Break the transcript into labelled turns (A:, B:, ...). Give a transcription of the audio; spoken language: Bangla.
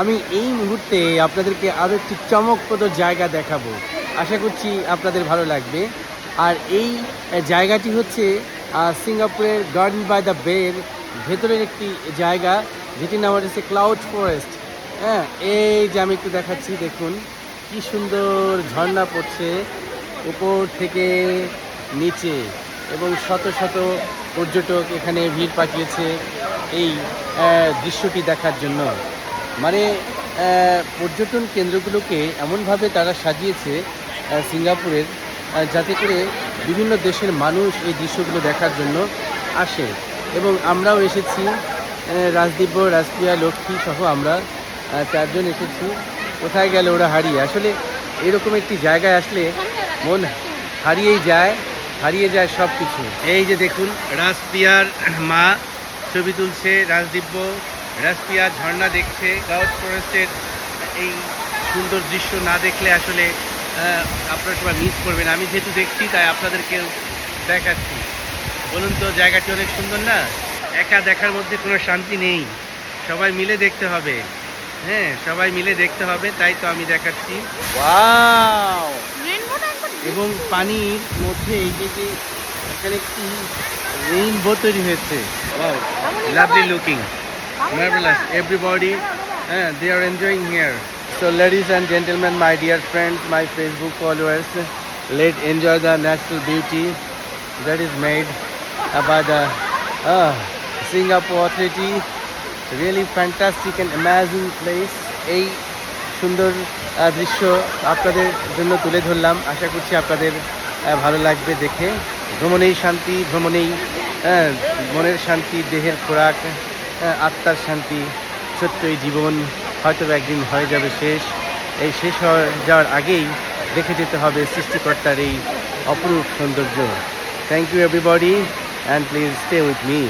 A: আমি এই মুহূর্তে আপনাদেরকে আরও একটি চমকপ্রদ জায়গা দেখাবো। আশা করছি আপনাদের ভালো লাগবে। আর এই জায়গাটি হচ্ছে সিঙ্গাপুরের গার্ডেন বাই দ্য বের ভেতরের একটি জায়গা, যেটির নাম হচ্ছে ক্লাউড ফরেস্ট। হ্যাঁ এই যে আমি একটু দেখাচ্ছি, দেখুন, কি সুন্দর ঝর্ণা পড়ছে উপর থেকে নিচে এবং শত শত পর্যটক এখানে ভিড় পাঠিয়েছে এই দৃশ্যটি দেখার জন্য। মানে পর্যটন কেন্দ্রগুলোকে এমনভাবে তারা সাজিয়েছে সিঙ্গাপুরের যাতে করে বিভিন্ন দেশের মানুষ এই দৃশ্যগুলো দেখার জন্য আসে। এবং আমরাও এসেছি রাজদীপ, রাজপ্রিয়া, লক্ষ্মী সহ আমরা চারজন এসেছি। কোথায় গেল ওরা হারিয়ে? আসলে এরকম একটি জায়গায় আসলে মন হারিয়েই যায়, হারিয়ে যায় সব কিছু এই যে দেখুন, রাজপ্রিয়ার মা ছবি তুলছে রাজদিব্য রাজপ্রিয়া ঝর্ণা দেখছে গাউট ফরেস্টের এই সুন্দর দৃশ্য না দেখলে আসলে আপনারা সবাই মিস করবেন। আমি যেহেতু দেখছি তাই আপনাদেরকে দেখাচ্ছি। বলুন তো জায়গাটি অনেক সুন্দর না? একা দেখার মধ্যে কোনো শান্তি নেই। সবাই মিলে দেখতে হবে। হ্যাঁ সবাই মিলে দেখতে হবে তাই তো আমি দেখাচ্ছি। ওয়াও! এবং পানির মধ্যে এই যে যে এখানে একটি রেইনবো তৈরি হয়েছে। Wow lovely looking marvelous everybody uh, they are enjoying here so ladies and gentlemen my dear friends my facebook followers let enjoy the natural beauty that is made by the uh, singapore authority really fantastic and amazing place এই সুন্দর দৃশ্য আপনাদের জন্য তুলে ধরলাম আশা করছি আপনাদের ভালো লাগবে দেখে ভ্রমণেই শান্তি ভ্রমণেই মনের শান্তি দেহের খোরাক আত্মার শান্তি সত্য এই জীবন হয়তো একদিন হয়ে যাবে শেষ। এই শেষ হয়ে যাওয়ার আগেই দেখে যেতে হবে সৃষ্টিকর্তার এই অপরূপ সৌন্দর্য। Thank you everybody and please stay with me